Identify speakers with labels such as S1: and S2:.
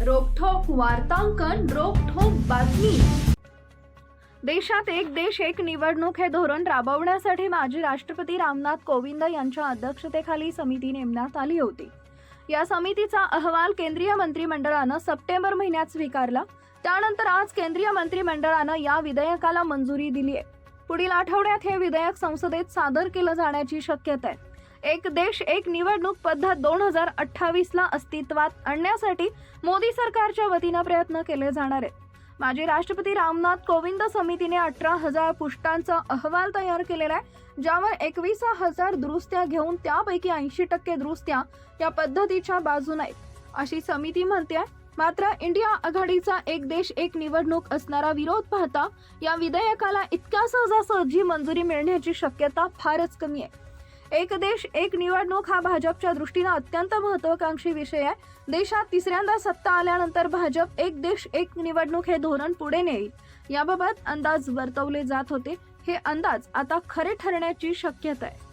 S1: वार्तांकन रोखोक बातमी. देशात एक देश एक निवडणूक हे धोरण राबवण्यासाठी माजी राष्ट्रपती रामनाथ कोविंद यांच्या अध्यक्षतेखाली समिती नेमण्यात आली होती. या समितीचा अहवाल केंद्रीय मंत्रिमंडळानं सप्टेंबर महिन्यात स्वीकारला. त्यानंतर आज केंद्रीय मंत्रिमंडळानं या विधेयकाला मंजुरी दिली आहे पुढील आठवड्यात हे विधेयक संसदेत सादर केलं जाण्याची शक्यता आहे. एक देश एक निवडणूक पद्धत दोन हजार अठ्ठावीसला अस्तित्वात आणण्यासाठी मोदी सरकारच्या वतीनं प्रयत्न केले जाणार आहेत. माजी राष्ट्रपती रामनाथ कोविंद समितीने अठरा हजार पुष्टांचा अहवाल तयार केलेला आहे ज्यावर एकवीस हजार दुरुस्त्या घेऊन त्यापैकी ऐंशी टक्के दुरुस्त्या या पद्धतीच्या बाजून आहेत. अशी समिती म्हणते मात्र इंडिया आघाडीचा एक देश एक निवडणूक असणारा विरोध पाहता या विधेयकाला इतक्या सहजासहजी मंजुरी मिळण्याची शक्यता फारच कमी आहे. एक देश एक निवडणूक हा भाजपच्या दृष्टीनं अत्यंत महत्वाकांक्षी विषय आहे. देशात तिसऱ्यांदा सत्ता आल्यानंतर भाजप एक देश एक निवडणूक हे धोरण पुढे नेईल. याबाबत अंदाज वर्तवले जात होते. हे अंदाज आता खरे ठरण्याची शक्यता आहे.